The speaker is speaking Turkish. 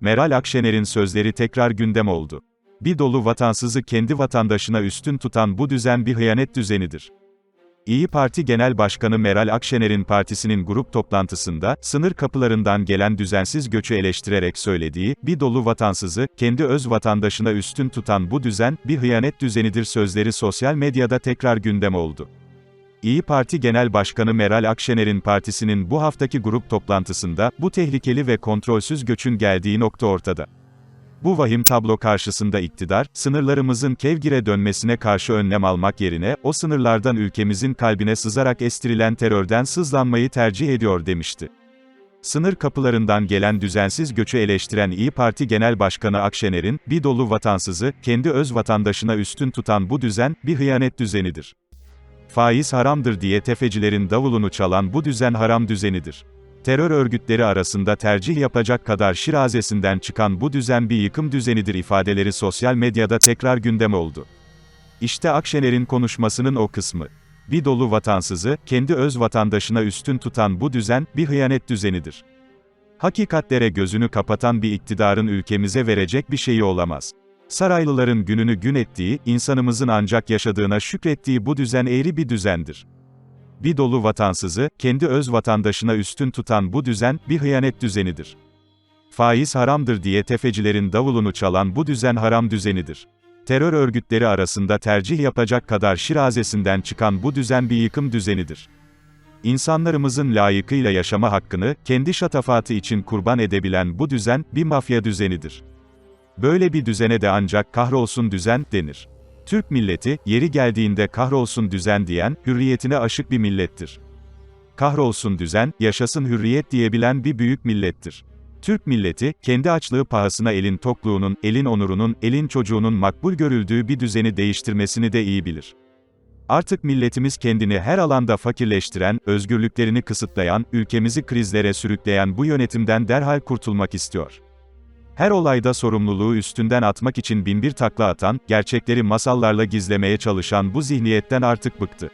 Meral Akşener'in sözleri tekrar gündem oldu. Bir dolu vatansızı kendi vatandaşına üstün tutan bu düzen bir hıyanet düzenidir. İyi Parti Genel Başkanı Meral Akşener'in partisinin grup toplantısında, sınır kapılarından gelen düzensiz göçü eleştirerek söylediği, bir dolu vatansızı, kendi öz vatandaşına üstün tutan bu düzen, bir hıyanet düzenidir sözleri sosyal medyada tekrar gündem oldu. İyi Parti Genel Başkanı Meral Akşener'in partisinin bu haftaki grup toplantısında, bu tehlikeli ve kontrolsüz göçün geldiği nokta ortada. Bu vahim tablo karşısında iktidar, sınırlarımızın kevgire dönmesine karşı önlem almak yerine, o sınırlardan ülkemizin kalbine sızarak estirilen terörden sızlanmayı tercih ediyor demişti. Sınır kapılarından gelen düzensiz göçü eleştiren İyi Parti Genel Başkanı Akşener'in, bir dolu vatansızı, kendi öz vatandaşına üstün tutan bu düzen, bir hıyanet düzenidir. Faiz haramdır diye tefecilerin davulunu çalan bu düzen haram düzenidir. Terör örgütleri arasında tercih yapacak kadar şirazesinden çıkan bu düzen bir yıkım düzenidir ifadeleri sosyal medyada tekrar gündem oldu. İşte Akşener'in konuşmasının o kısmı. Bir dolu vatansızı, kendi öz vatandaşına üstün tutan bu düzen, bir hıyanet düzenidir. Hakikatlere gözünü kapatan bir iktidarın ülkemize verecek bir şeyi olamaz. Saraylıların gününü gün ettiği, insanımızın ancak yaşadığına şükrettiği bu düzen eğri bir düzendir. Bir dolu vatansızı, kendi öz vatandaşına üstün tutan bu düzen, bir hıyanet düzenidir. Faiz haramdır diye tefecilerin davulunu çalan bu düzen haram düzenidir. Terör örgütleri arasında tercih yapacak kadar şirazesinden çıkan bu düzen bir yıkım düzenidir. İnsanlarımızın layıkıyla yaşama hakkını, kendi şatafatı için kurban edebilen bu düzen, bir mafya düzenidir. Böyle bir düzene de ancak kahrolsun düzen, denir. Türk milleti, yeri geldiğinde kahrolsun düzen diyen, hürriyetine aşık bir millettir. Kahrolsun düzen, yaşasın hürriyet diyebilen bir büyük millettir. Türk milleti, kendi açlığı pahasına elin tokluğunun, elin onurunun, elin çocuğunun makbul görüldüğü bir düzeni değiştirmesini de iyi bilir. Artık milletimiz kendini her alanda fakirleştiren, özgürlüklerini kısıtlayan, ülkemizi krizlere sürükleyen bu yönetimden derhal kurtulmak istiyor. Her olayda sorumluluğu üstünden atmak için binbir takla atan, gerçekleri masallarla gizlemeye çalışan bu zihniyetten artık bıktı.